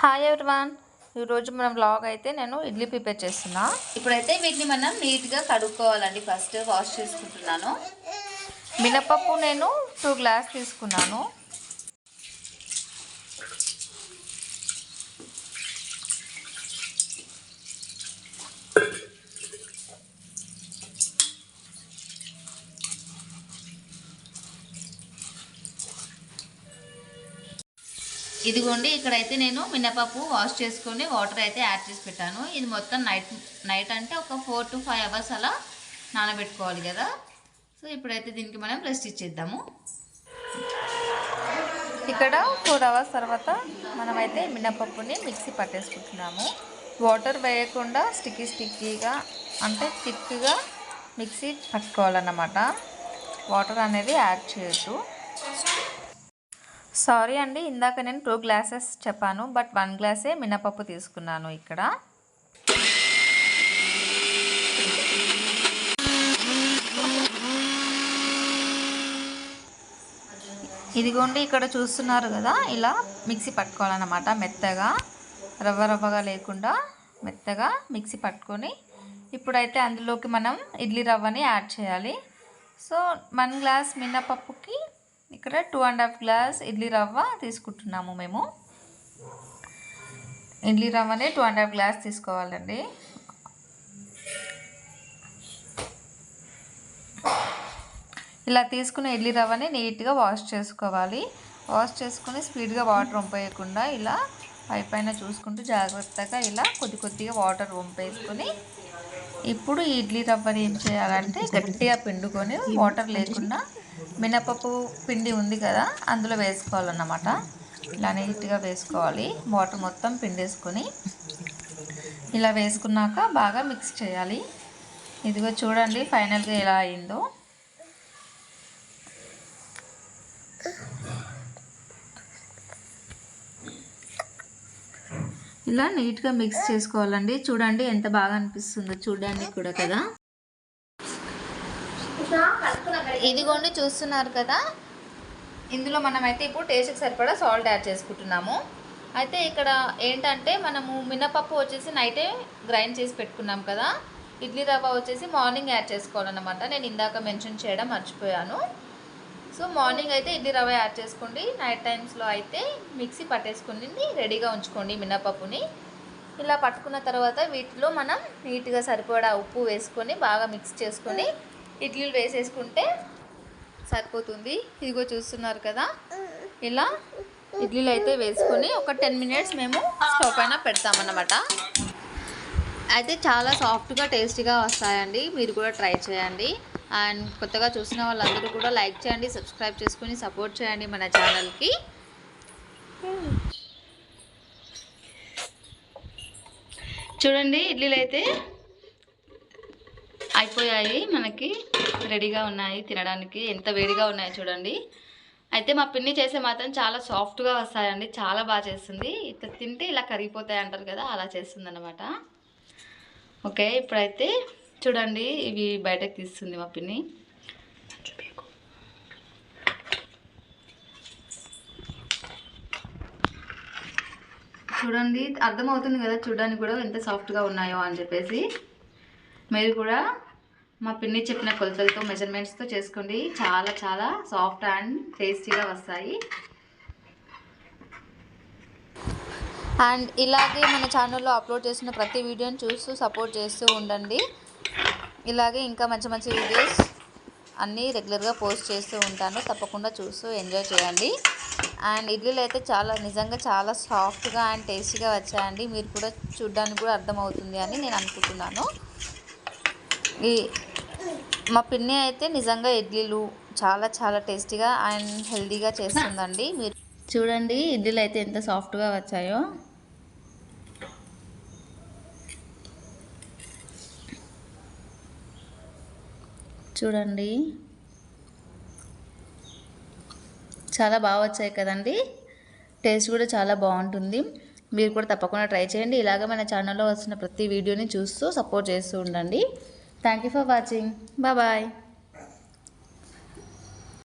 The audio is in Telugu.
హాయ్ ఎవరివాన్ ఈరోజు మనం లాగ్ అయితే నేను ఇడ్లీ ప్రిపేర్ చేస్తున్నా. ఇప్పుడైతే వీటిని మనం నీట్గా కడుక్కోవాలండి. ఫస్ట్ వాష్ చేసుకుంటున్నాను. మినపప్పు నేను టూ గ్లాస్ తీసుకున్నాను. ఇదిగోండి ఇక్కడైతే నేను మినపప్పు వాష్ చేసుకొని వాటర్ అయితే యాడ్ చేసి పెట్టాను. ఇది మొత్తం నైట్ నైట్ అంటే ఒక ఫోర్ టు ఫైవ్ అవర్స్ అలా నానబెట్టుకోవాలి కదా. సో ఇప్పుడైతే దీనికి మనం రెస్ట్ ఇచ్చేద్దాము. ఇక్కడ ఫోర్ అవర్స్ తర్వాత మనమైతే మినపప్పుని మిక్సీ పట్టేసుకుంటున్నాము. వాటర్ వేయకుండా స్టిక్కీ స్టిక్కీగా అంటే థిక్గా మిక్సీ పట్టుకోవాలన్నమాట. వాటర్ అనేది యాడ్ చేయొద్దు. సారీ అండి ఇందాక నేను టూ గ్లాసెస్ చెప్పాను బట్ వన్ గ్లాసే మినపప్పు తీసుకున్నాను ఇక్కడ. ఇదిగోండి ఇక్కడ చూస్తున్నారు కదా ఇలా మిక్సీ పట్టుకోవాలన్నమాట మెత్తగా రవ్వ రవ్వగా లేకుండా మెత్తగా మిక్సీ పట్టుకొని. ఇప్పుడైతే అందులోకి మనం ఇడ్లీ రవ్వని యాడ్ చేయాలి. సో వన్ గ్లాస్ మినపప్పుకి ఇక్కడ two and half glass idli రవ్వ తీసుకుంటున్నాము మేము. ఇడ్లీ రవ్వని టూ అండ్ హాఫ్ గ్లాస్ తీసుకోవాలండి. ఇలా తీసుకున్న ఇడ్లీ రవ్వని నీట్గా వాష్ చేసుకోవాలి. వాష్ చేసుకుని స్పీడ్గా వాటర్ వంపేయకుండా ఇలా పై పైన చూసుకుంటూ జాగ్రత్తగా ఇలా కొద్ది కొద్దిగా వాటర్ వంపేసుకొని ఇప్పుడు ఇడ్లీ రవ్వని ఏం చేయాలంటే గట్టిగా పిండుకొని వాటర్ లేకుండా మినపప్పు పిండి ఉంది కదా అందులో వేసుకోవాలన్నమాట. ఇలా నీట్గా వేసుకోవాలి. వాటర్ మొత్తం పిండేసుకొని ఇలా వేసుకున్నాక బాగా మిక్స్ చేయాలి. ఇదిగో చూడండి ఫైనల్గా ఎలా అయిందో. ఇలా నీట్గా మిక్స్ చేసుకోవాలండి. చూడండి ఎంత బాగా అనిపిస్తుందో చూడడానికి కూడా కదా. ఇదిగోండి చూస్తున్నారు కదా. ఇందులో మనమైతే ఇప్పుడు టేస్ట్కి సరిపడా సాల్ట్ యాడ్ చేసుకుంటున్నాము. అయితే ఇక్కడ ఏంటంటే మనము మినపప్పు వచ్చేసి నైటే గ్రైండ్ చేసి పెట్టుకున్నాం కదా. ఇడ్లీ రవ్వ వచ్చేసి మార్నింగ్ యాడ్ చేసుకోవాలన్నమాట. నేను ఇందాక మెన్షన్ చేయడం మర్చిపోయాను. సో మార్నింగ్ అయితే ఇడ్లీ రవ్వ యాడ్ చేసుకోండి. నైట్ టైమ్స్లో అయితే మిక్సీ పట్టేసుకుని రెడీగా ఉంచుకోండి మినపప్పుని. ఇలా పట్టుకున్న తర్వాత వీటిలో మనం నీట్గా సరిపడా ఉప్పు వేసుకొని బాగా మిక్స్ చేసుకొని ఇడ్లీలు వేసేసుకుంటే సరిపోతుంది. ఇదిగో చూస్తున్నారు కదా. ఇలా ఇడ్లీలు అయితే వేసుకొని ఒక టెన్ మినిట్స్ మేము స్టవ్ పైన పెడతామన్నమాట. అయితే చాలా సాఫ్ట్గా టేస్టీగా వస్తాయండి. మీరు కూడా ట్రై చేయండి. అండ్ కొత్తగా చూసిన వాళ్ళందరూ కూడా లైక్ చేయండి సబ్స్క్రైబ్ చేసుకుని సపోర్ట్ చేయండి మన ఛానల్కి. చూడండి ఇడ్లీలు అయితే అయిపోయాయి మనకి రెడీగా ఉన్నాయి తినడానికి. ఎంత వేడిగా ఉన్నాయో చూడండి. అయితే మా పిన్ని చేసే మాత్రం చాలా సాఫ్ట్గా వస్తాయండి చాలా బాగా చేస్తుంది. ఇట్లా తింటే ఇలా కరిగిపోతాయి అంటారు కదా అలా చేస్తుంది అనమాట ఓకే ఇప్పుడైతే చూడండి ఇవి బయటకు తీస్తుంది మా పిన్ని. చూడండి అర్థమవుతుంది కదా చూడడానికి కూడా ఎంత సాఫ్ట్గా ఉన్నాయో అని చెప్పేసి. మీరు కూడా మా పిన్ని చెప్పిన కొలతలతో మెజర్మెంట్స్తో చేసుకోండి. చాలా చాలా సాఫ్ట్ అండ్ టేస్టీగా వస్తాయి. అండ్ ఇలాగే మన ఛానల్లో అప్లోడ్ చేసిన ప్రతి వీడియోని చూస్తూ సపోర్ట్ చేస్తూ ఉండండి. ఇలాగే ఇంకా మంచి మంచి వీడియోస్ అన్నీ రెగ్యులర్గా పోస్ట్ చేస్తూ ఉంటాను. తప్పకుండా చూస్తూ ఎంజాయ్ చేయండి. అండ్ ఇడ్లీలు అయితే చాలా నిజంగా చాలా సాఫ్ట్గా అండ్ టేస్టీగా వచ్చాయండి. మీరు కూడా చూడ్డానికి కూడా అర్థమవుతుంది అని నేను అనుకుంటున్నాను. ఈ మా పిన్ని అయితే నిజంగా ఇడ్లీలు చాలా చాలా టేస్టీగా అండ్ హెల్తీగా చేస్తుందండి. మీరు చూడండి ఇడ్లీలు అయితే ఎంత సాఫ్ట్గా వచ్చాయో. చూడండి. చాలా బాగా వచ్చాయి కదండి. టేస్ట్ కూడా చాలా బాగుంటుంది. మీరు కూడా తప్పకుండా ట్రై చేయండి. ఇలాగ మన ఛానల్లో వస్తున్న ప్రతి వీడియోని చూస్తూ సపోర్ట్ చేస్తూ ఉండండి. Thank you for watching. Bye